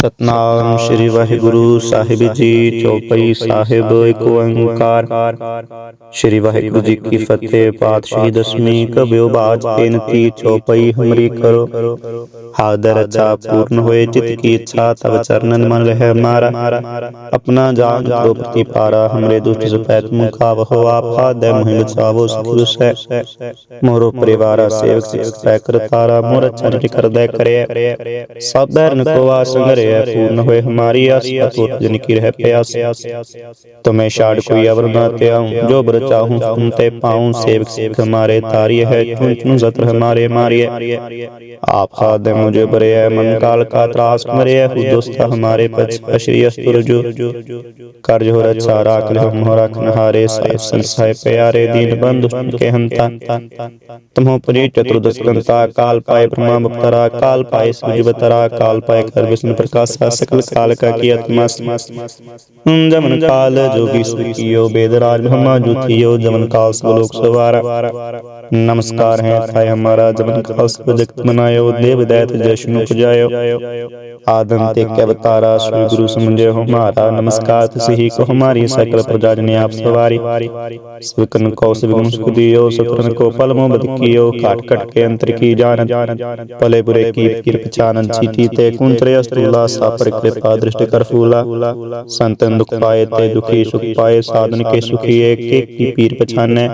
ਸਤਨਾਮ ਸ੍ਰੀ ਵਾਹਿਗੁਰੂ ਸਾਹਿਬ ਜੀ, ਚੌਪਈ ਸਾਹਿਬ, ਇੱਕ ਓੰਕਾਰ। ਸ੍ਰੀ ਵਾਹਿਗੁਰੂ ਜੀ ਕੀ ਫਤਿਹ, ਪਾਤਸ਼ਾਹੀ ਦਸਵੀਂ ਕਬਿਓ ਬਾਜ ਬੇਨਤੀ, ਚੌਪਈ ਹਮਰੀ ਕਰੋ। ਹਾਦਰ ਰਚਾ ਪੂਰਨ ਹੋਏ, ਜਿਤ ਕੀ ਇੱਛਾ ਤਬ ਚਰਨਨ ਮਨ ਰਹਿ ਮਾਰਾ। ਆਪਣਾ ਜਾਨ ਜੋ ਪ੍ਰਤੀ ਪਾਰਾ, ਹਮਰੇ ਦੁਸ਼ਟ ਸਪੈਤ ਮੁਖਾਵ ਹੋ ਆਪਾ ਦੇ ਮੋਹਿ ਬਚਾਵੋ ਸਿਖੁ ਸੈ ਮੋਰੋ ਪਰਿਵਾਰਾ ਸੇਵਕ ਸਿਖ ਸੈ ਕਰਤਾਰਾ, ਮੋਰ ਚਰਿਤ ਕਰਦੈ ਕਰੇ ਸਭ ਬੈਰਨ ਕੋ है पूर्ण होए हमारी आशा तो जन की रह प्यास तो मैं शाड़ कोई अवर ना त्याऊं जो बर चाहूं तुम ते पाऊं सेवक सेवक हमारे तारी है चुन चुन सत्र हमारे मारिए आप हाथ दे मुझे बरे है मन काल का त्रास मरे है खुद दोस्त हमारे पच अश्रिय सुरजु कर्ज हो रक्षा राख ले हम हो रख नहारे संसाय प्यारे दीन बंधु के हंता तमो पुनि चतुर्दश काल पाए ब्रह्मा बतरा काल पाए सूर्य बतरा काल पाए कर विष्णु प्रकाश ਕਾਸਾ ਸਕਲ ਕਾਲ ਕਾ ਕੀ ਆਤਮਾ ਹਮ ਜਮਨ ਕਾਲ ਜੋਗੀ ਸੁਖੀਓ ਬੇਦਰਾਜ ਮਹਮਾ ਜੁਥਿਓ, ਜਮਨ ਕਾਲ ਸਭ ਲੋਕ ਸਵਾਰ। ਨਮਸਕਾਰ ਹੈ ਸਾਈ ਹਮਾਰਾ, ਜਮਨ ਕਾਲ ਸਭ ਜਗਤ ਮਨਾਇਓ, ਦੇਵ ਦਇਤ ਜਸ਼ਨ ਉਪਜਾਇਓ ਆਦਮ ਤੇ ਕਵਤਾਰਾ ਸ੍ਰੀ ਗੁਰੂ ਸਮਝਿਓ ਹਮਾਰਾ, ਨਮਸਕਾਰ ਤਸਹੀ ਕੋ ਹਮਾਰੀ ਸਕਲ ਪ੍ਰਜਾ ਜਨ ਆਪ ਸਵਾਰੀ। ਸਵਕਨ ਕੋ ਸਵਗਨ ਸੁਖਦੀਓ ਸਤਰਨ ਕੋ ਪਲ ਮੁਹਬਤ ਕੀਓ, ਘਟ ਘਟ ਕੇ ਅੰਤਰ ਕੀ ਜਾਣਤ? ਭਲੇ ਬੁਰੇ ਕੀ ਕਿਰਪ ਚਾਨਨ ਚੀਤੀ ਤੇ ਕੁੰਤਰੇ ਅਸਤੁਲਾ ਸਾਪਰ ਕਿਰਪਾ ਦ੍ਰਿਸ਼ਟ ਕਰ ਫੂਲਾ ਸੰਤਨ ਦੁਖ ਪਾਏ ਤੇ ਦੁਖੀ ਸੁਖ ਪਾਏ, ਸਾਧਨ ਕੇ ਸੁਖੀਏ ਕੇ ਕੀ ਪੀਰ ਪਛਾਨੈ?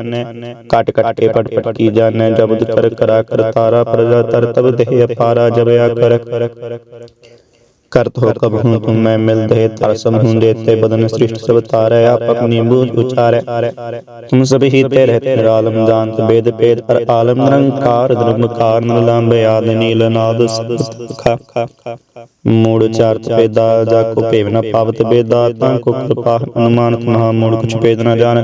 ਕਟ ਕਟ ਕੇ ਪਟ ਪਟ ਕੀ ਜਾਣੈ? ਜਬਦ ਕਰ ਕਰਾ ਕਰ ਤਾਰਾ ਪ੍ਰਜਾ ਤਰ ਤਬ ਦੇਹ ਅਪਾਰਾ ਜਬ ਆ ਕਰ। करत हो कब हूँ तुम मैं मिल दे तर सब हूँ देते बदन सृष्टि सब तारे आप अपनी बूझ उचारे तुम सभी ही ते रहते निरालम जानत वेद पेद पर आलम निरंकार धर्मकार नलाम याद नील नाद खा मूड चारत पेदा जा को पेव न पावत बेदा ता को कृपा अनुमानत महा मूड कुछ पेद न जान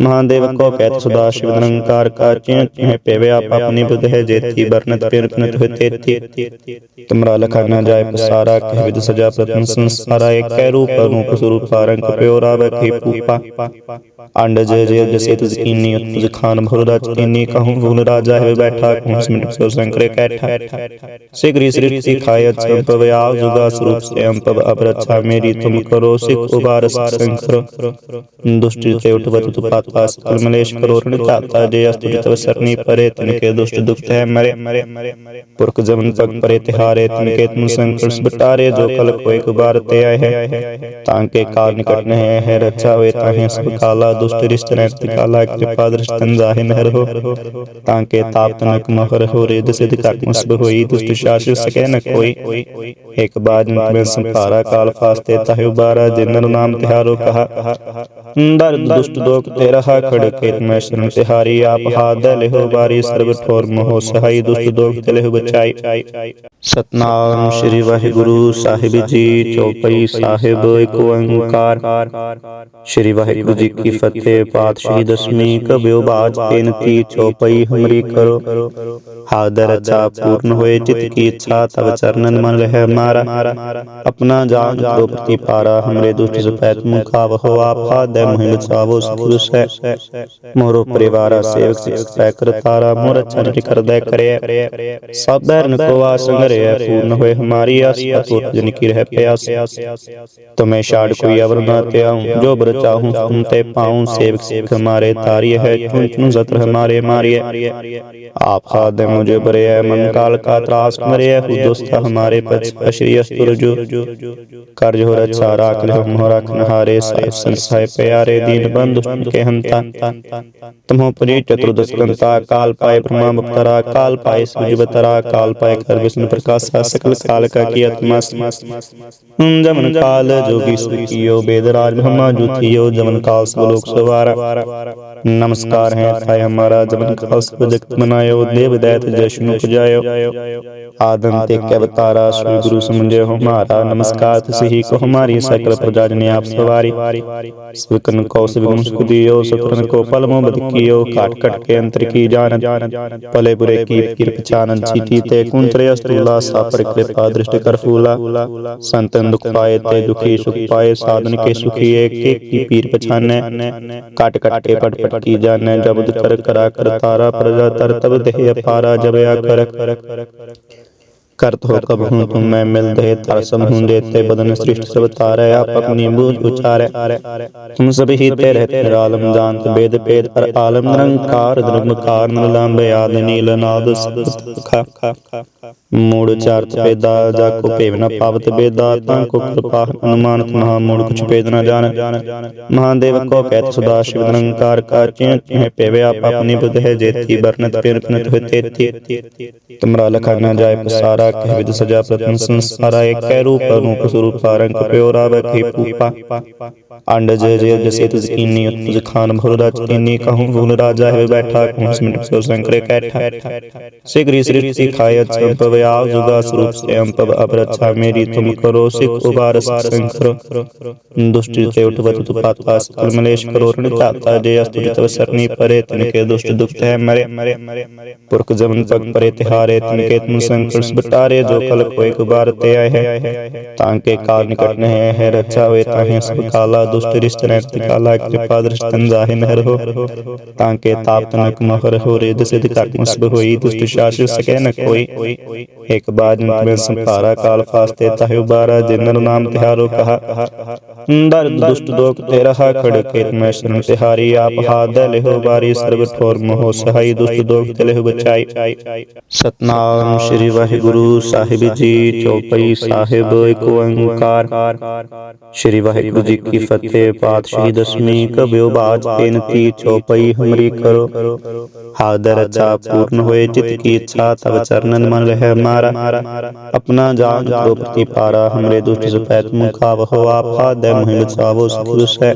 महादेव को कहत सदा शिव निरंकार का चिन्ह चिन्ह पेवे आप अपनी बुध है जेती बरनत पिरपनत हुए तेती तुमरा लखा न जाय पसारा ਸਾਰਾ ਕਹਿਵਿਦ ਸਜਾ ਪ੍ਰਤਨ ਸੰਸਾਰਾ ਏਕੈ ਰੂਪ ਅਨੂਪ ਸਰੂਪ ਰੰਗ ਪਿਓਰਾ ਬਖੇ ਪੂਪਾ। ਅੰਡ ਜੇ ਜੇ ਜਸੇ ਤੁਜ ਕੀਨੀ ਤੁਜ ਖਾਨ ਭਰ ਰਾਜ ਕੀਨੀ ਕਹੂੰ ਗੁਣ ਰਾਜਾ ਹੈ ਬੈਠਾ ਕੂਸ ਮਿਨ ਸੋ ਸੰਕਰੇ ਕੈਠਾ। ਸੇ ਗ੍ਰੀ ਸ੍ਰੀ ਸਿਖਾਇ ਅਚੰ ਪਵਿਆਵ ਜੁਗਾ ਸਰੂਪ ਸੇ ਅੰਪਵ ਅਪਰਛਾ ਮੇਰੀ ਤੁਮ ਕਰੋ ਸਿਖ ਉਬਾਰਸ ਸੰਕਰ। ਦੁਸ਼ਟ ਤੇ ਉਠਵਤ ਤੁ ਪਾਤਾ ਸਕਲ ਮਲੇਸ਼ ਕਰੋਰਣ ਤਾਤਾ ਜੇ ਅਸਤੁ ਤਵ ਸਰਨੀ ਪਰੇ ਤਨ ਕੇ ਦੁਸ਼ਟ ਦੁਖਤ ਹੈ ਮਰੇ। ਪੁਰਖ ਜਮਨ ਤਕ ਪਰੇ ਤਿਹਾਰੇ ਤਨ ਕੇ ਤੁਮ ਸੰਕਰ तारे जो कल को एक बार ते आए हैं तांके काल निकट नहीं आए हैं रक्षा हुए ताहे सब काला दुष्ट रिष्ट नैत काला कृपा दृष्टन जाहि नहर हो तांके ताप तनक महर हो रेद सिद्ध काक मुसब होई दुष्ट शासित सके न कोई एक बार में संपारा काल फास्ते ताहे बारा जिनर नाम तिहारो कहा डर दुष्ट दोख ते रहा खड़ खेत में शरण तिहारी आप हाथ लेहो बारी सर्व ठोर मोह सहाय दुष्ट दोख ते लेहो बचाई सतनाम श्री वाहिगुरु ਵਾਹਿਗੁਰੂ ਸਾਹਿਬ ਜੀ, ਚੌਪਈ ਸਾਹਿਬ, ਇੱਕ ਓੰਕਾਰ। ਸ੍ਰੀ ਵਾਹਿਗੁਰੂ ਜੀ ਕੀ ਫਤਿਹ, ਪਾਤਸ਼ਾਹੀ ਦਸਵੀਂ ਕਬਿਓ ਬਾਜ ਬੇਨਤੀ, ਚੌਪਈ ਹਮਰੀ ਕਰੋ। ਹਾਦਰ ਰਚਾ ਪੂਰਨ ਹੋਏ, ਜਿਤ ਕੀ ਇੱਛਾ ਤਬ ਚਰਨਨ ਮਨ ਰਹਿ ਮਾਰਾ। ਆਪਣਾ ਜਾਨ ਜੋ ਪ੍ਰਤੀ ਪਾਰਾ, ਹਮਰੇ ਦੁਸ਼ਟ ਸਪੈਤ ਮੁਖਾਵ ਹੋ ਆਪਾ ਦੇ ਮੋਹਿ ਬਚਾਵੋ ਸਿਖੁ ਸੈ ਮੋਰੋ ਪਰਿਵਾਰਾ ਸੇਵਕ ਸਿਖ ਸੈ ਕਰਤਾਰਾ ਮੋਰ ਚਰਿਤ ਕਰਦੈ ਕਰੇ ਸਭ ਬੈਰਨ ਕੋ ਪੂਰਨ ਹੋਏ ਹਮਾਰੀ ਆਸ سیاست جن یعنی کی رہ پیاس۔ میں شاڑ کوئی اور نہ آؤں، جو برچا ہوں سنتے پاؤں سیوک سیوک ہمارے تاری ہے، چون چون زطر ہمارے ماریے۔ آپ خادم مجھے برے اے من کال کا تراس مرے اے خود دوستا ہمارے پچ پشری اشریت جو کر ہو رچا راک لہم ہو رکھ نہارے صاحب سنسائے پیارے دین بند کے ہنتا تمہوں پری چتر دسکنتا کال پائے برما مبترا، کال پائے سمجھ بترا، کال پائے کر بسن پر کاسا سکل کال کا کیا تم किया जमन काल जोगी सुखियो वेदराज ब्रह्मा जुथियो जमन काल सब लोक सवारा नमस्कार है थाय हमारा जमन काल सब जगत मनायो देव दैत जशनु पुजायो आदम ते के अवतारा श्री गुरु समझे हमारा नमस्कार तिसहि को हमारी सकल प्रजा जने आप सवारी स्विकन को सविगुण सुख दियो सतरन को पल मो बद कियो काट कट के अंतर की जान पले बुरे की किर पछानन चीती ते कुंतरे अस्तुला सापर कृपा दृष्टि कर फूला ਸੂਲਾ ਸੰਤਨ ਦੁਖ ਪਾਏ ਤੇ ਦੁਖੀ ਸੁਖ ਪਾਏ ਸਾਧਨ ਕੇ ਸੁਖੀ ਏ ਕੇ ਕੀ ਪੀਰ ਪਛਾਨੈ ਕਟ ਕਟੇ ਪਟ ਪਟ ਕੀ ਜਾਨੈ ਜਬਦ ਕਰ ਕਰਾ ਕਰ ਤਾਰਾ ਪ੍ਰਜਾ ਤਰ ਤਬ ਦੇਹ ਅਪਾਰਾ ਜਬਿਆ ਕਰ ਕਰਤ ਹੋ ਕਬ ਹੁਣ ਤੁਮ ਮੈਂ ਮਿਲਦੇ ਤਰਸਮ ਹੁੰਦੇ ਤੇ ਬਦਨ ਸ੍ਰਿਸ਼ਟ ਸਭ ਤਾਰੇ ਆਪ ਆਪਣੀ ਮੂਝ ਉਚਾਰੇ ਤੁਮ ਸਭ ਹੀ ਤੇ ਰਹਿਤੇ ਰਾਲਮ ਜਾਨਤ ਬੇਦ ਪੇਦ ਪਰ ਆਲਮ ਨਿਰੰਕਾਰ ਦਰਮ ਕਾਰਨ ਲੰਬ ਆਦ ਨੀਲ ਨਾਦ ਸਭ ਖਾ ਖਾ ਖਾ ਮੂੜ ਚਾਰਤ ਪੇਦਾ ਜਾ ਕੋ ਭੇਵ ਨ ਪਾਵਤ ਬੇਦਾ, ਤਾਂ ਕੋ ਕਿਰਪਾ ਅਨੁਮਾਨਤ ਮਹਾ ਮੂੜ ਕੁਛ ਭੇਦ ਨ ਜਾਣ। ਮਹਾਦੇਵ ਕੋ ਕਹਿਤ ਸਦਾ ਸ਼ਿਵ ਨਿਰੰਕਾਰ ਕਾ ਚਿਨ ਚਿਨ ਭੇਵੇ ਆਪ ਆਪਣੀ ਬੁਧ ਹੈ, ਜੇਤੀ ਬਰਨਤ ਪਿਰ ਪਿਨਤ ਹੋਇ ਤੇਤੀ। ਤੁਮਰਾ ਲਖਾ ਨ ਜਾਏ ਪਸਾਰਾ, ਕਹਿ ਵਿਦ ਸਜਾ ਪ੍ਰਤਨ ਸੰਸਾਰਾ, ਏਕੈ ਰੂਪ ਰੂਪ ਸਰੂਪ ਸਾਰੰਗ ਪਿਓ ਰਾਵ ਕੀ ਪੂਪਾ। ਅੰਡ ਜੇ ਜੇ ਜਸੇ ਤੁਜ ਕੀਨੀ ਤੁਜ ਖਾਨ ਭੁਰ ਰਾਜ ਕੀਨੀ, ਕਹੂੰ ਭੂਲ ਰਾਜਾ ਹੈ ਬੈਠਾ, ਕਹੂੰ ਸਿਮਟ ਸੋ ਸੰਕਰੇ ਕੈਠਾ। ਸਿਗਰੀ ਸ੍ਰਿਸ਼ਟੀ ਖਾਇ ਚੰਪ ਵਿਆਵ ਜੁਗਾ ਸਰੂਪ ਸੇ ਅੰਪਵ ਅਪਰਛਾ ਮੇਰੀ ਤੁਮ ਕਰੋ ਸਿਖ ਉਬਾਰਸ ਸੰਕਰ ਦੁਸ਼ਟ ਤੇ ਉਠਵਤ ਤੁ ਪਾਤਾ ਸਕਲ ਮਲੇਸ਼ ਕਰੋ ਰਣ ਚਾਤਾ ਜੇ ਅਸਤੁ ਜਿਤਵ ਸਰਨੀ ਪਰੇ ਤਨ ਕੇ ਦੁਸ਼ਟ ਦੁਖਤ ਹੈ ਮਰੇ ਪੁਰਖ ਜਮਨ ਤਕ ਪਰੇ ਤਿਹਾਰੇ ਤਨ ਕੇ ਤੁਮ ਸੰਕਟ ਬਟਾਰੇ ਜੋ ਕਲ ਕੋਇ ਕੁਬਾਰ ਤੇ ਆਏ ਹੈ ਤਾਂ ਕੇ ਕਾਲ ਨਿਕਟ ਨਹਿ ਹੈ ਰਚਾ ਹੋਏ ਤਾਹੇ ਸਭ ਕਾਲਾ ਦੁਸ਼ਟ ਰਿਸ਼ਤ ਰਹਿਤ ਕਾਲਾ ਕਿਰਪਾ ਦ੍ਰਿਸ਼ਟਨ ਜ਼ਾਹਿ ਨਹਿਰ ਹੋ ਤਾਂ ਕੇ ਤਾਪ ਤਨਕ ਮਹਰ ਹੋ ਰੇ ਦਸਿਤ ਕਰ ਮੁਸਬ ਹੋਈ ਦੁਸ਼ਟ ਸ਼ਾਸ ਸਕੈ ਨ ਕੋਈ ਇੱਕ ਬਾਦ ਮੈਂ ਸੰਭਾਰਾ ਕਾਲ ਫਾਸਤੇ ਤਾਹਿ ਉਬਾਰਾ ਜਿਨਨ ਨਾਮ ਤਿਹਾਰੋ ਕਹਾ। ਦਰਦ ਦੁਸ਼ਟ ਦੋਖ ਤੇ ਰਹਾ ਖੜ ਕੇ ਮੈਂ ਸ਼ਰਨ ਤਿਹਾਰੀ ਆਪ ਹਾਦ ਲਿਹੋ ਬਾਰੀ ਸਰਬ ਠੋਰ ਮੋਹ ਸਹਾਈ ਦੁਸ਼ਟ ਦੋਖ ਤੇ ਲਿਹੋ ਬਚਾਈ। ਸਤਨਾਮ ਸ੍ਰੀ ਵਾਹਿਗੁਰੂ ਸਾਹਿਬ ਜੀ ਚੌਪਈ ਸਾਹਿਬ ਇੱਕ ਓੰਕਾਰ। ਸ੍ਰੀ ਵਾਹਿਗੁਰੂ ਜੀ ਕੀ ਫਤਿਹ ਪਾਤਸ਼ਾਹੀ ਦਸਵੀਂ ਕਬਿਓ ਬਾਜ 33 ਚੌਪਈ ਹਮਰੀ ਕਰੋ। ਹਾਦਰ ਰਚਾ ਪੂਰਨ ਹੋਏ ਜਿਤ हमारा अपना जान जो प्रति पारा हमरे दुष्ट सपैत मुखाव हो आपा दे मुहि बचावो सतुष है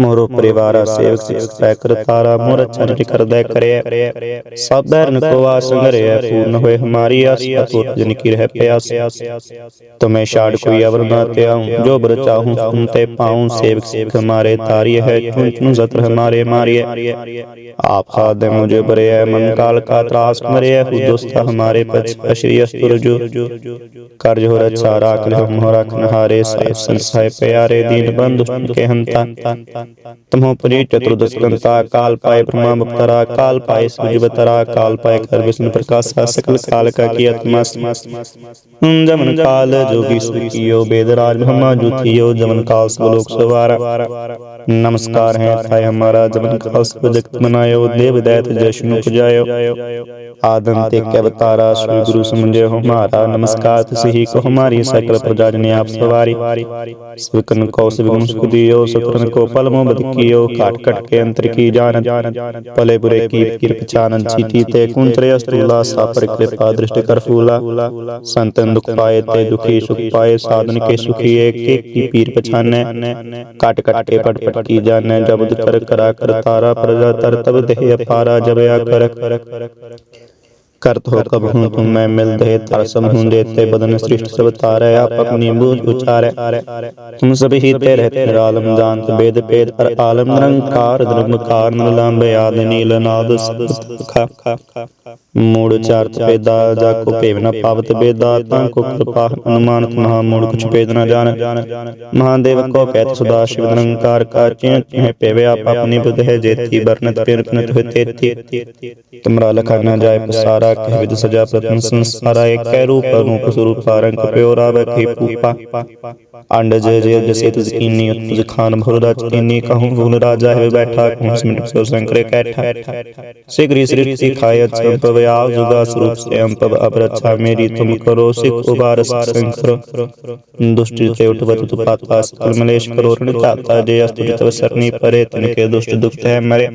मोरो परिवार सेवक सेवक सह कर तारा मोर चन कर दे करे सब बैरन को आसन रे पूर्ण होए हमारी आस अतुट जन की रह प्यास तुम्हें शाड़ कोई अवर ना त्याऊं जो बर चाहूं तुम ते पाऊं सेवक सेवक हमारे तारी है तुम तुम जत्र हमारे मारिए आप हाथ दे मुझे बरे मन काल का त्रास मरे खुद दोस्त हमारे पछ اشریت رجوع کارج ہو رہا چارا کلہم ہو رہا نہارے صاحب سن صاحب پیارے، دین بند کے ہنتا۔ تمہوں پری چتر دسکنتا کال پائے پرما مبترا، کال پائے سمجھ بترا، کال پائے کر بسن پر کاسا سکل کال کا کیا تمس ان جمن کال جو کی سکیو بیدراج بھما جو تھیو، جمن کال سب لوگ سوارا۔ نمسکار ہیں تھائے ہمارا، جمن کال سب جگت منایو، دیو دیت جشنو پجائیو آدم تے کیا بتارا سوئی ਗੁਰੂ ਸਮਝਿਓ ਹਮਾਰਾ ਨਮਸਕਾਰ ਤਸਹੀ ਕੋ ਹਮਾਰੀ ਸਕਲ ਪ੍ਰਜਾ ਜਨ ਆਪ ਸਵਾਰੀ। ਸਵਕਨ ਕੋ ਸਵਗਨ ਸੁਦਿਓ ਸਤਰਨ ਕੋ ਪਲ ਮੋ ਬਦਕਿਓ, ਘਾਟ ਘਟ ਕੇ ਅੰਤਰ ਕੀ ਜਾਣ ਭਲੇ ਬੁਰੇ ਕੀ ਕਿਰਪ ਚਾਨਨ ਚੀਤੀ ਤੇ ਕੁੰਤਰੇ ਅਸਤੁਲਾ ਸਾਪਰ ਕਿਰਪਾ ਦ੍ਰਿਸ਼ਟ ਕਰ ਫੂਲਾ। ਸੰਤਨ ਦੁਖ ਪਾਏ ਤੇ ਦੁਖੀ ਸੁਖ ਪਾਏ, ਸਾਧਨ ਕੇ ਸੁਖੀ ਏਕ ਏਕ ਕੀ ਪੀਰ ਪਛਾਨੈ? ਘਟ ਘਟ ਕੇ ਪਟ ਪਟ ਕੀ ਜਾਣੈ? ਜਬਦ ਕਰ ਕਰਾ ਕਰ ਤਾਰਾ ਪ੍ਰਜਾ, ਤਰ ਤਬ ਦੇਹ ਅਪਾਰਾ ਜਬ ਆ ਕਰ। करत हो कब हूँ तुम मैं मिल दे तरसम हूँ देते बदन सृष्ट सब तारे आप अपनी बूझ उचारे तुम सभी ही ते रहते निरालम जानत वेद वेद पर आलम निरंकार धर्म कार नलाम बयाद नील नाद ਮੂੜ ਚਾਰਤ ਪੇਦਾ ਜਾ ਕੋ ਭੇਵ ਨ ਪਾਵਤ ਬੇਦਾ ਤਾਂ ਕੋ ਕਿਰਪਾ ਅਨੁਮਾਨਤ ਮਹਾ ਮੂੜ ਕੁਛ ਭੇਦ ਨ ਜਾਣ। ਮਹਾਦੇਵ ਕੋ ਕਹਿਤ ਸਦਾ ਸ਼ਿਵ ਨਿਰੰਕਾਰ ਕਾ ਚਿਨ ਚਿਨ ਭੇਵੇ ਆਪ ਆਪਣੀ ਬੁਧ ਹੈ ਜੇਤੀ ਬਰਨਤ ਪਿਰ ਪਿਨਤ ਹੋਇ ਤੇਤੀ। ਤੁਮਰਾ ਲਖਾ ਨ ਜਾਏ ਪਸਾਰਾ ਕਹਿ ਵਿਦ ਸਜਾ ਪ੍ਰਤਨ ਸੰਸਾਰਾ ਏਕੈ ਰੂਪ ਰੂਪ ਸਰੂਪ ਸਾਰੰਗ ਪਿਓ ਰਾਵ ਕੀ ਪੂਪਾ। ਅੰਡ ਜੇ ਜੇ ਜਸੇ ਤੁਜ ਕੀਨੀ ਤੁਜ ਖਾਨ ਭੁਰ ਰਾਜ ਕੀਨੀ ਕਹੂੰ ਭੂਲ ਰਾਜਾ ਹੈ ਬੈਠਾ ਕਹੂੰ ਸਿਮਟ ਸੋ ਸੰਕਰੇ ਕੈਠਾ ਸਿਗਰੀ ਸ੍ਰਿਸ਼ਟੀ ਖਾਇ ਚੰਪ ਵਿਆਵ ਜੁਗਾ ਸਰੂਪ ਸੇ ਅੰਪਵ ਅਪਰਛਾ ਮੇਰੀ ਤੁਮ ਕਰੋ ਸਿਖ ਉਬਾਰਸ ਸੰਕਰ ਦੁਸ਼ਟ ਤੇ ਉਠਵਤ ਤੁ ਪਾਤਾ ਸਕਲ ਮਲੇਸ਼ ਕਰੋ ਰਣ ਚਾਤਾ ਜੇ ਅਸਤੁ ਜਿਤਵ ਸਰਨੀ ਪਰੇ ਤਨ ਕੇ ਦੁਸ਼ਟ ਦੁਖਤ ਹੈ ਮਰੇ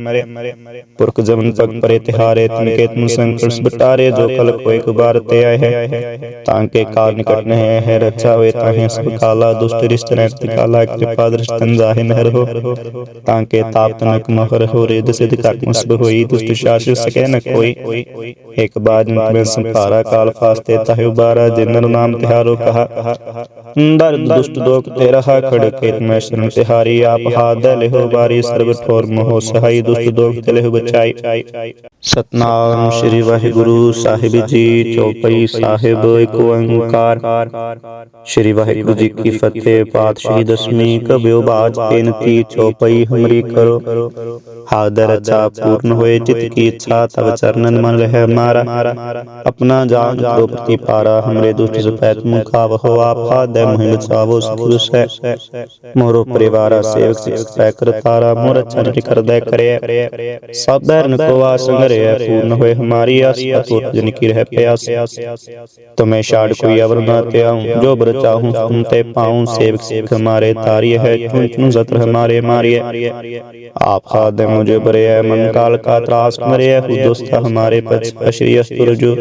ਪੁਰਖ ਜਮਨ ਤਕ ਪਰੇ ਤਿਹਾਰੇ ਤਨ ਕੇ ਤੁਮ ਸੰਕਟ ਬਟਾਰੇ ਜੋ ਕਲ ਕੋਇ ਕੁਬਾਰ ਤੇ ਆਏ ਹੈ ਤਾਂ ਕੇ ਕਾਲ ਨਿਕਟ ਨਹਿ ਹੈ ਰਚਾ ਹੋਏ ਤਾਹੇ ਸਭ ਕਾਲਾ ਦੁਸ਼ਟ ਰਿਸ਼ਤ ਰਹਿਤ ਕਾਲਾ ਕਿਰਪਾ ਦ੍ਰਿਸ਼ਟਨ ਜ਼ਾਹਿ ਨਹਿਰ ਹੋ ਤਾਂ ਕੇ ਤਾਪ ਤਨਕ ਮਹਰ ਹੋ ਰੇ ਦਸਿਤ ਕਰ ਮੁਸਬ ਹੋਈ ਦੁਸ਼ਟ ਸ਼ਾਸ ਸਕੈ ਨ ਕੋਈ ਇੱਕ ਬਾਦ ਮੈਂ ਸੰਭਾਰਾ ਕਾਲ ਫਾਸਤੇ ਤਾਹਿ ਉਬਾਰਾ ਜਿਨਨ ਨਾਮ ਤਿਹਾਰੋ ਕਹਾ। ਦਰਦ ਦੁਸ਼ਟ ਦੋਖ ਤੇ ਰਹਾ ਖੜ ਕੇ ਮੈਂ ਸ਼ਰਨ ਤਿਹਾਰੀ ਆਪ ਹਾਦ ਲਿਹੋ ਬਾਰੀ ਸਰਬ ਠੋਰ ਮੋਹ ਸਹਾਈ ਦੁਸ਼ਟ ਦੋਖ ਤੇ ਲਿਹੋ ਬਚਾਈ। ਸਤਨਾਮ ਸ੍ਰੀ ਵਾਹਿਗੁਰੂ ਸਾਹਿਬ ਜੀ, ਚੌਪਈ ਸਾਹਿਬ, ਇੱਕ ਓੰਕਾਰ। ਸ੍ਰੀ ਵਾਹਿਗੁਰੂ ਜੀ ਕੀ ਫਤਿਹ, ਪਾਤਸ਼ਾਹੀ ਦਸਵੀਂ ਕਬਿਓ ਬਾਜ ਬੇਨਤੀ, ਚੌਪਈ ਹਮਰੀ ਕਰੋ। ਹਾਦਰ ਰਚਾ ਪੂਰਨ ਹੋਏ ਚਿਤ ਕੀ है हमारा अपना जान द्रौपदी पारा हमरे दुष्ट सफेद मुखाव हो आपा दे मुहि बचावो सकुस है मोरो परिवार सेवक सिखै कर तारा मोर चरण कर दे करे सब बैरन को आसंग रे पूर्ण होए हमारी आस अतुत जन की रह प्यास तुम्हें शाड़ कोई अवर ना त्याऊं जो बर चाहूं तुम ते पाऊं सेवक सिख हमारे तारिय है तुम तुम सत्र हमारे मारिय आप हाथ दे मुझे बरे मन काल का त्रास मरे है दुस्त हमारे पछ اشریت رجوع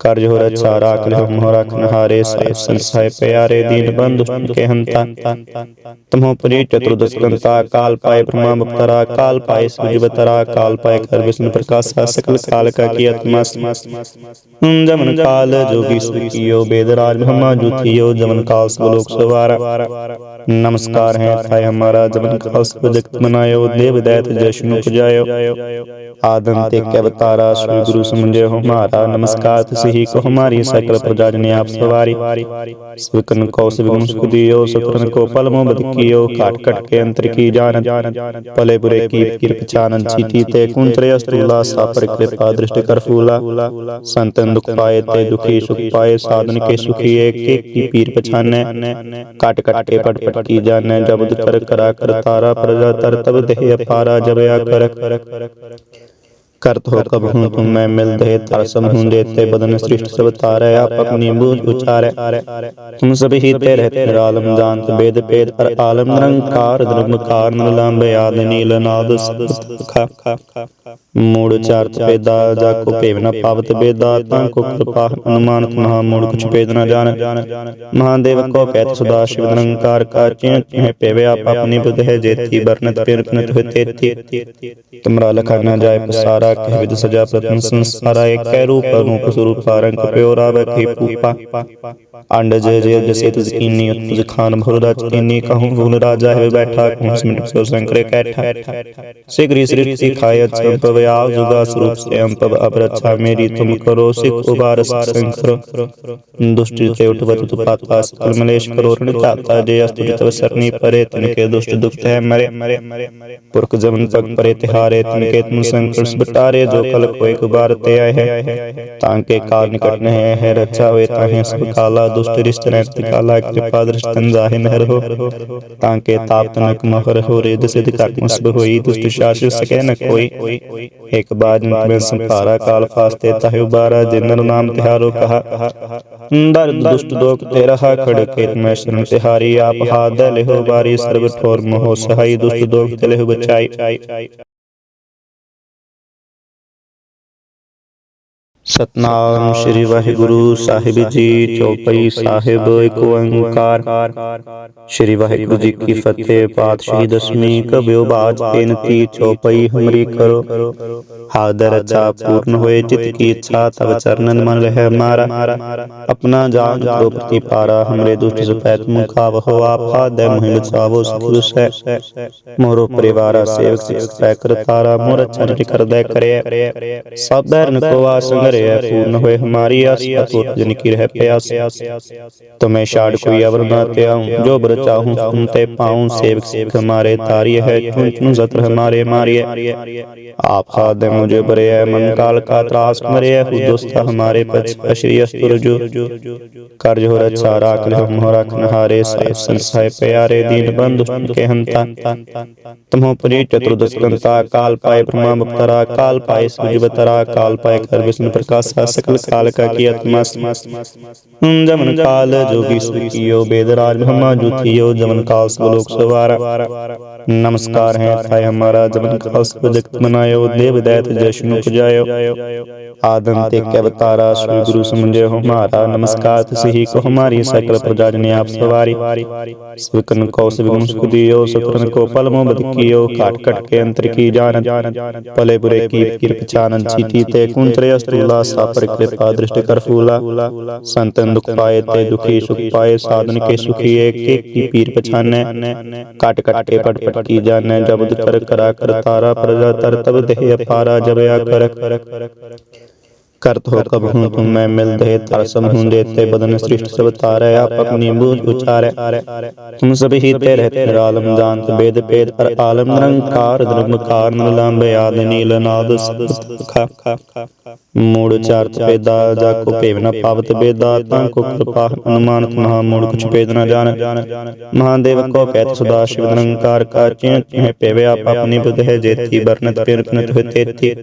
کارج ہو رچ سارا کلہم ہو رکھ نہارے صاحب سن صاحب پیارے دین بند کے ہنتا تمہو پری چتر دسکنتا کال پائے برما مبترا کال پائے سمجھ بترا کال پائے کر بسن پر کاسا سکل کال کا کی اتماس جمن کال جو بھی سکیو بیدر بیدراج بھما جو تھیو جمن کال سبلوک سوارا نمسکار ہیں سائے ہمارا جمن کال سبجکت منائیو دیو دیت جشنو پجائیو آدم تے کیا بتارا سوی ਗੁਰੂ ਸਮੁੰਜੇ ਹੋ ਮਾਤਾ ਨਮਸਕਾਤ ਸਹੀ ਕੋ ਹਮਾਰੀ ਸਕਲ ਪ੍ਰਜਾ ਜਨ ਆਪ ਸਵਾਰੀ। ਸਵਿਕਨ ਕੋ ਸਵਿਕਨ ਸੁਖ ਦਿਓ, ਸਤਰਨ ਕੋ ਪਲ ਮੁਹਬਤ ਕੀਓ, ਘਟ ਘਟ ਕੇ ਅੰਤਰ ਕੀ ਜਾਣਤ ਭਲੇ ਬੁਰੇ ਕੀ ਕਿਰਪ ਚਾਨਨ ਚੀਤੀ ਤੇ ਕੁੰਤਰੇ ਅਸਤੂਲਾ, ਸਾਪਰ ਕਿਰਪਾ ਦ੍ਰਿਸ਼ਟ ਕਰ ਫੂਲਾ। ਸੰਤਨ ਦੁਖ ਪਾਏ ਤੇ ਦੁਖੀ ਸੁਖ ਪਾਏ, ਸਾਧਨ ਕੇ ਸੁਖੀ ਏਕ ਏਕ ਕੀ ਪੀਰ ਪਛਾਨੈ? ਕਟ ਕਟ ਕੇ ਪਟ ਪਟ ਕੀ ਜਾਣੈ ਜਬਦ ਤਰ ਕਰਾ, ਕਰਤਾਰਾ ਪ੍ਰਜਾ ਤਰ, ਤਬ ਦੇਹ ਅਪਾਰਾ, ਜਬ ਆ ਕਰਕ करत हो कब हूँ तुम मैं मिल दे तर सम हूँ देते बदन सृष्टि सब तारे आप अपनी बूझ उचारे तुम सभी ही ते रहते निरालम जानत वेद पेद पर आलम निरंकार धर्मकार निलंब याद नील नाद खा मूड चार्थ पेदा जाको पेव न पावत बेदा तांको कृपा अनुमान महा मूड कुछ पेद न जान महादेव को कहत सदा शिव निरंकार का चिन्ह तुम्हें पेवे आप अपनी बुध है जेती बरनत पेरपनत हुए तेती तुमरा लखा न जाय पसारा කැවිද සජාපත්න සංස්කාරය කැරු කරනු කසුරු පාරංක පයෝරාව پوپا آنڈا جے جے جسے تزکینی تزخان بھردہ چکینی کہوں بھون راجہ ہے بیٹھا کونس منٹ اچھا سے سنکرے کیٹھا۔ سگری سری سکھایا وی آو جگا سروپ سے ام پب ابرچھا میری تم کرو، سکھ ابارس سنکر دوستی تے اٹھو تو پاتا سکل ملیش کرو کرورن تاتا جے، اس استجت سرنی پرے، تن کے دشٹ دکھتے ہیں مرے پرک زمن تک پرے، تہارے، تن کے تم سنکر سبٹا जमन पग परे तिहारे तिनके तुम संकट बटारे जो कल को एक बार ते आए है तांके काल निकट न है, है रक्षा हुए ताहे सब काला दुष्ट रिष्ट रहत काला कृपा दृष्टन जाहि नहर हो तांके ताप तनक महर हो रेद सिद्ध कर मुसब होई दुष्ट शास सके न कोई एक बार में संपारा काल फास्ते ताहि उबारा जिनर नाम तिहारो कहा दर्द दुष्ट दोख ते रहा खड़ के मैं शरण तिहारी आप हाथ दे लेहो बारी सर्व ठोर मोह सहाई दुष्ट दोख ते लेहो बचाई ਸਤਨਾਮ ਸ੍ਰੀ ਵਾਹਿਗੁਰੂ ਸਾਹਿਬ ਜੀ, ਚੌਪਈ ਸਾਹਿਬ, ਇੱਕ ਓੰਕਾਰ। ਸ੍ਰੀ ਵਾਹਿਗੁਰੂ ਜੀ ਕੀ ਫਤਿਹ, ਪਾਤਸ਼ਾਹੀ ਦਸਵੀਂ ਕਬਿਓ ਬਾਜ ਬੇਨਤੀ, ਚੌਪਈ ਹਮਰੀ ਕਰੋ। ਹਾਦਰ ਰਚਾ ਪੂਰਨ ਹੋਏ ਚਿਤ ਕੀ ਇੱਛਾ ਤਬ ਚਰਨਨ ਮਨ ਰਹਿ ਮਾਰਾ। ਆਪਣਾ ਜਾਨ ਜੋ ਪ੍ਰਤੀ ਪਾਰਾ, ਹਮਰੇ ਦੁਸ਼ਟ ਸਪੈ ਤੁਮ ਖਾਵਹੁ ਆਪਾ ਦੇ ਮਹਿ ਬਚਾਵੋ ਸੁਖ ਸੈ ਮੋਰੋ ਪਰਿਵਾਰਾ ਸੇਵਕ ਸਿਖ ਸੈ ਕਰਤਾਰਾ ਮੋਰ ਚਰਨ ਕਰਦੈ ਕਰਿਆ ਸਭ ਬੈਰਨ ਕੋ ਆਸ संगरिया पूर्ण होए हमारी आस अतुट जन की रह प्यास तुम्हें छाड़ कोई अवर न त्याऊं जो बर चाहूं तुम ते पाऊं सेवक सिख हमारे तारिय है तुम तुम जत्र हमारे मारिय आप हाथ मुझे बरे मन काल का त्रास मरे हु दुस्त हमारे पछ अश्री अस्तुर जो कार्य हो रक्षा राख ले मोह रखन हारे साहिब संसाय प्यारे दीन बंधु के हंता तुमो परि चतुर्दश कंता काल पाए ब्रह्मा बप्तरा काल पाए शिवतरा काल पाए कर विष्णु प्रकाशा सकल काल का कियत मस्त जमन काल जोगी सुखियो वेदराज ब्रह्मा जुथियो जमन काल सब लोक सवारा नमस्कार है थाय हमारा जमन काल सब जगत मनायो देव दैत जशनु पुजायो आदम ते अवतारा श्री गुरु समझे हमारा नमस्कार तुसी को हमारी सकल प्रजा जने आप सवारी स्विकन को सविगुण सुख दियो सतरन को पल मोह बद कियो काट कट के अंतर की जान भले बुरे की कृप चानन चीती ते कुंतरे अस्तुला ਉਲਾਸਾ ਪਰ ਕਿਰਪਾ ਦ੍ਰਿਸ਼ਟ ਕਰ ਫੂਲਾ। ਸੰਤਨ ਦੁਖ ਪਾਏ ਤੇ ਦੁਖੀ ਸੁਖ ਪਾਏ ਸਾਧਨ ਕੇ ਸੁਖੀ ਏਕ ਏਕ ਕੀ ਪੀਰ ਪਛਾਨੈ? ਕਟ ਕਟ ਕੇ ਪਟ ਪਟ ਕੀ ਜਾਣੈ? ਜਬਦ ਕਰ ਕਰਾ ਕਰ ਤਾਰਾ, ਪ੍ਰਜਾ ਤਰ ਤਬ ਦੇਹ ਅਪਾਰਾ ਜਬ ਆ ਕਰ ਕਰਤ ਹੋ ਕਬ ਹੂੰ ਤੁਮ, ਮੈਂ ਮਿਲ ਦੇ ਤਰ ਸਮ ਹੂੰ ਦੇਤੇ ਬਦਨ ਸ੍ਰਿਸ਼ਟ ਸਭ ਤਾਰੈ ਆਪ ਆਪਣੀ ਬੂਝ ਉਚਾਰੈ। ਤੁਮ ਸਭ ਹੀ ਤੇ ਰਹਤੇ ਨਿਰਾਲਮ ਜਾਣਤ ਬੇਦ ਭੇਦ ਪਰ ਆਲਮ ਨਿਰੰਕਾਰ ਨਿਰਮਕਾਰ ਨਿਰਲੰਭ ਆਦ ਨੀਲ ਨਾਦ ਸਖਾ। ਮੂੜ ਚਾਰਤ ਪੇਦਾ ਜਾ ਕੋ ਭੇਵ ਨ ਪਾਵਤ ਬੇਦਾ, ਤਾਂ ਕੋ ਕਿਰਪਾ ਅਨੁਮਾਨਤ ਮਹਾ ਮੂੜ ਕੁਛ ਭੇਦ ਨ ਜਾਣ। ਮਹਾਦੇਵ ਕੋ ਕਹਿਤ ਸਦਾ ਸ਼ਿਵ ਨਿਰੰਕਾਰ ਕਾ ਚਿਨ ਚਿਨ ਭੇਵੇ, ਆਪ ਆਪਣੀ ਬੁਧ ਹੈ ਜੇਤੀ ਬਰਨਤ ਪਿਰ ਪਿਨਤ ਹੋਇ ਤੇਤੀ।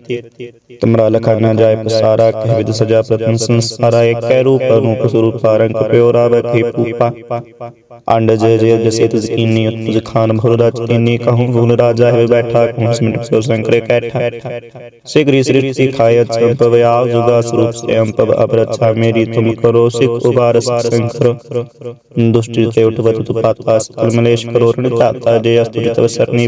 ਤੁਮਰਾ ਲਖਾ ਨ ਜਾਏ ਪਸਾਰਾ ਕਹਿ ਵਿਦ ਸਜਾ ਪ੍ਰਤਨ ਸੰਸਾਰਾ ਏਕੈ ਰੂਪ ਰੂਪ ਸਰੂਪ ਸਾਰੰਗ ਪਿਓ ਰਾਵ ਕੀ ਪੂਪਾ ਅੰਡ ਜੇ ਜੇ ਜਸੇ ਤੁਜ ਕੀਨੀ ਉਤਜ ਖਾਨ ਭੁਰ ਰਾਜ ਕੀਨੀ ਕਹੂੰ ਭੂਲ ਰਾਜਾ ਹੈ ਬੈਠਾ ਕਹੂੰ ਸਿਮਟ ਸੋ ਸੰਕਰੇ ਕੈਠਾ ਸਿਗਰੀ ਸ੍ਰੀ ਸਿਖਾਇ ਚੰਪਵ ਆਵ ਜੁਗਾ ਸਰੂਪ ਸੇ ਅੰਪਵ ਅਪਰਛਾ ਮੇਰੀ ਤੁਮ ਕਰੋ ਸਿਖ ਉਬਾਰਸ ਸੰਕਰ ਦੁਸ਼ਟ ਤੇ ਉਠਵਤ ਤੁ ਪਾਤਾ ਸਕਲ ਮਲੇਸ਼ ਕਰੋ ਰਣ ਚਾਤਾ ਜੇ ਅਸਤੁ ਤਵ ਸਰਨੀ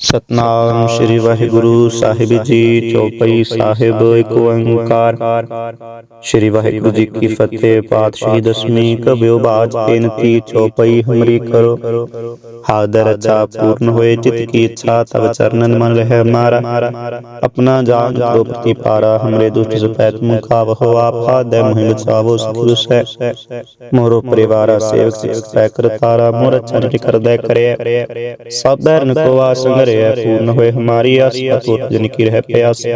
ਸਤਨਾਮ ਸ੍ਰੀ ਵਾਹਿਗੁਰੂ ਸਾਹਿਬ ਜੀ ਚੌਪਈ ਸਾਹਿਬ ਏਕ ਓੰਕਾਰ। ਸ੍ਰੀ ਵਾਹਿਗੁਰੂ ਜੀ ਕੀ ਫਤਿਹ ਪਾਤਸ਼ਾਹੀ ਦਸਵੀਂ ਕਬਿਓ ਬਾਜ ਬੇਨਤੀ ਚੌਪਈ ਹਮਰੀ ਕਰੋ। ਹਾਦਰ ਰਚਾ ਪੂਰਨ ਹੋਏ ਚਿਤ ਕੀ ਇੱਛਾ ਤਬ ਚਰਨਨ ਮਨ ਰਹਿ ਮਾਰਾ। ਆਪਣਾ ਜਾਨ ਜੋ ਪ੍ਰਤੀ ਪਾਰਾ ਹਮਰੇ ਦੁਸ਼ਟ ਸਪੈ ਤੁਮ ਖਾਵ ਹੋ ਆਪ ਹਾਦੈ ਮਹਿ ਬਚਾਵੋ ਸੁਖ ਸੈ। ਮੋਰੋ ਪਰਿਵਾਰਾ ਸੇਵਕ ਸਿਖ ਸੈ ਕਰਤਾਰਾ ਮੋਰ ਚਰਨ ਕਰਦੈ ਕਰਿਐ। ਸਭ ਬੈਰਨ ਕੋ سورے پورن ہوئے ہماری آس جن یعنی کی رہ پیاس۔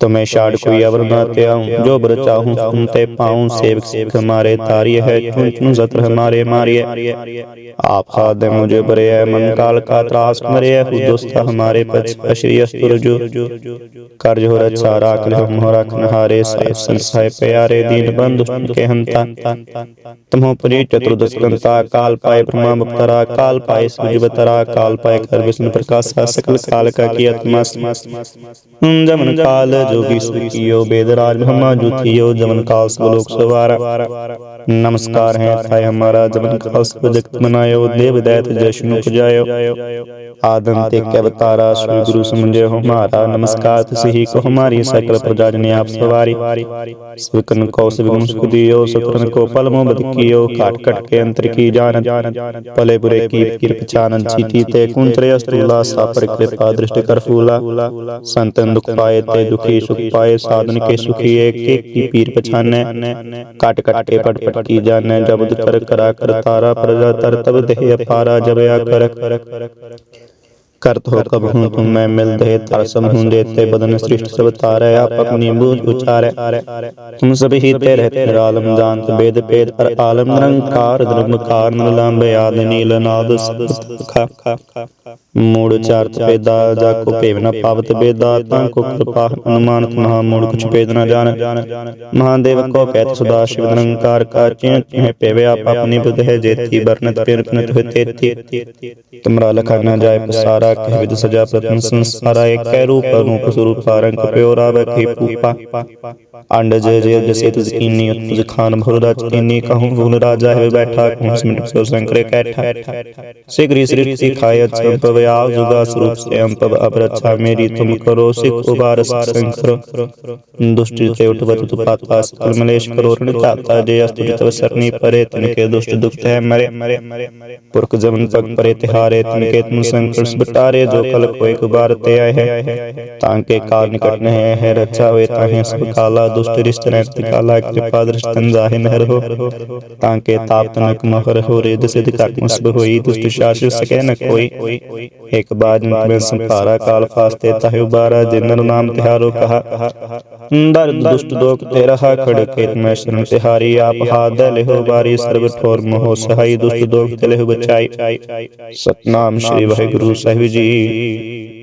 تمہیں شاڑ کوئی اور نہ پیاؤں جو بر چاہوں تم پاؤں سیوک سیوک ہمارے تاری ہے چون چون زتر ہمارے ماری آپ خادم مجھے برے ہے من کا تراس مرے ہے خود دوستا ہمارے پچ اشری استرجو۔ کرج ہو رچا راک لہم ہو راک نہارے صاحب سنسائے پیارے دین بند کے ہنتا تمہوں پری چتر دسکنتا کال پائے برما مبترا کال پائے سمجھ بترا کال پائے کر بسن پر ਪ੍ਰਕਾਸ਼ਾ ਸਕਲ ਕਾਲ ਕਾ ਕੀ ਆਤਮਾ ਹਮ ਜਮਨ ਕਾਲ ਜੋਗੀ ਸੁਖੀਓ ਬੇਦਰਾਜ ਮਹਮਾ ਜੁਥਿਓ ਜਮਨ ਕਾਲ ਸਭ ਲੋਕ ਸਵਾਰ। ਨਮਸਕਾਰ ਹੈ ਸਾਇ ਹਮਾਰਾ, ਜਮਨ ਕਾਲ ਸਭ ਜਗਤ ਮਨਾਇਓ, ਦੇਵ ਦੈਤ ਜਸ਼ਨੁ ਪਜਾਇਓ ਆਦਮ ਤੇ ਕਵਤਾਰਾ ਸ੍ਰੀ ਗੁਰੂ ਸਮਝਿਓ ਹਮਾਰਾ ਨਮਸਕਾਰ ਤਸਹੀ ਕੋ ਹਮਾਰੀ ਸਕਲ ਪ੍ਰਜਾ ਜਨ ਆਪ ਸਵਾਰੀ। ਸਵਿਕਨ ਕੋ ਸਵਿਕਨ ਸੁਖਦੀਓ ਸਤਰਨ ਕੋ ਪਲ ਮੁਹਬਤ ਕੀਓ, ਘਟ ਘਟ ਕੇ ਅੰਤਰ ਕੀ ਜਾਣਤ। ਭਲੇ ਬੁਰੇ ਕੀ ਕਿਰਪ ਚਾਨਨ ਚੀਤੀ ਤੇ ਕੁੰਤਰੇ ਅਸਤੂ कुंतरे अस्तुला सा पर कृपा दृष्टि कर फूला संतन दुख पाए ते दुखी सुख पाए साधन के सुखी एक एक की पीर पछानੈ कट कट के पट पट की जाने जबद कर करा कर तारा प्रजा तर तब देह अपारा जब आ कर करत हो कब हूँ तुम मैं मिल दे तर सम हूँ देते बदन सृष्ट सब तारੈ आप अपनी बूझ उचारੈ तुम सब ही ते रहते निरालम जानत बेद भेद पर आलम निरंकार निरमकार निरलंभ आद नील नाद सखा ਮੂੜ ਚਾਰਤ ਪੇਦਾ ਜਾ ਕੋ ਭੇਵ ਨ ਪਾਵਤ ਬੇਦਾ ਤਾਂ ਕੋ ਕਿਰਪਾ ਅਨੁਮਾਨਤ ਮਹਾ ਮੂੜ ਕੁਛ ਭੇਦ ਨ ਜਾਣ। ਮਹਾਦੇਵ ਕੋ ਕਹਿਤ ਸਦਾ ਸ਼ਿਵ ਨਿਰੰਕਾਰ ਕਾ ਚਿਨ ਚਿਨ ਭੇਵੇ ਆਪ ਆਪਣੀ ਬੁਧ ਹੈ ਜੇਤੀ ਬਰਨਤ ਪਿਰ ਪਿਨਤ ਹੋਇ ਤੇਤੀ ਤੁਮਰਾ ਲਖਾ ਨ ਜਾਏ ਪਸਾਰਾ ਕਹਿ ਵਿਦ ਸਜਾ ਪ੍ਰਤਨ ਸੰਸਾਰਾ ਏਕੈ ਰੂਪ ਰੂਪ ਸਰੂਪ ਸਾਰੰਗ ਪਿਓ ਰਾਵ ਕੀ ਪੂਪਾ। ਅੰਡ ਜੇ ਜੇ ਜਸੇ ਤੁਜ ਕੀਨੀ ਉਤਜ ਖਾਨ ਭੁਰ ਰਾਜ ਕੀਨੀ ਕਹੂੰ ਭੂਲ ਰਾਜਾ ਹੈ ਬੈਠਾ ਕਹੂੰ ਸਿਮਟ ਸੋ ਸੰਕਰੇ ਕੈਠਾ ਸਿਗਰੀ ਸ੍ਰੀ ਸਿਖਾਇ ਚੰਪਵ ਆਵ ਜੁਗਾ ਸਰੂਪ ਸੇ ਅੰਪਵ ਅਪਰਛਾ ਮੇਰੀ ਤੁਮ ਕਰੋ ਸਿਖ ਉਬਾਰਸ ਸੰਕਰ ਦੁਸ਼ਟ ਤੇ ਉਠਵਤ ਤੁ ਪਾਤਾ ਸਕਲ ਮਲੇਸ਼ ਕਰੋ ਰਣ ਚਾਤਾ ਜੇ ਅਸਤੁ ਤਵ ਸਰਨੀ ਪਰੇ ਤਨ ਕੇ ਦੁਸ਼ਟ ਦੁਖਤ ਹੈ ਮਰੇ ਪੁਰਖ ਜਮਨ ਪਗ ਪਰੇ ਤਿਹਾਰੇ ਤਨ ਕੇ ਤੁਮ ਸੰਕਟ ਬਟਾਰੇ ਜੋ ਕਲ ਕੋਇ ਕੁਬਾਰ ਤੇ ਆਏ ਹੈ ਤਾਂ ਕੇ ਕਾਲ ਨਿਕਟ ਨਹਿ ਹੈ ਰਚਾ ਹੋਏ ਤਾਹੇ ਸਭ ਕਾਲਾ ਦੁਸ਼ਟ ਰਿਸ਼ਤ ਰਹਿਤ ਕਾਲਾ ਕਿਰਪਾ ਦ੍ਰਿਸ਼ਟਨ ਜਾਹਿ ਨਹਿਰ ਹੋ ਤਾਂ ਕੇ ਤਾਪ ਤਨਕ ਮਹਰ ਹੋ ਰਿਦ ਸਿਧ ਕਰਤ ਮੁਸਬ ਹੋਈ ਦੁਸ਼ਟ ਸ਼ਾਸ ਸਕੈ ਨ ਕੋਈ ਇਕ ਬਾਜ ਮੈਂ ਸੰਭਾਰਾ ਕਾਲ ਫਾਸਤੇ ਤਾਹਿ ਉਬਾਰਾ ਜਿਨਨ ਨਾਮ ਤਿਹਾਰੋ ਕਹਾ। ਦਰਦ ਦੁਸ਼ਟ ਦੋਖ ਤੇ ਰਹਾ ਖੜ ਕੇ ਮੈਂ ਸ਼ਰਨ ਤਿਹਾਰੀ ਆਪ ਹਾਦ ਲਿਹੋ ਬਾਰੀ ਸਰਬ ਠੋਰ ਮੋਹ ਸਹਾਈ ਦੁਸ਼ਟ ਦੋਖ ਤੇ ਲਿਹੋ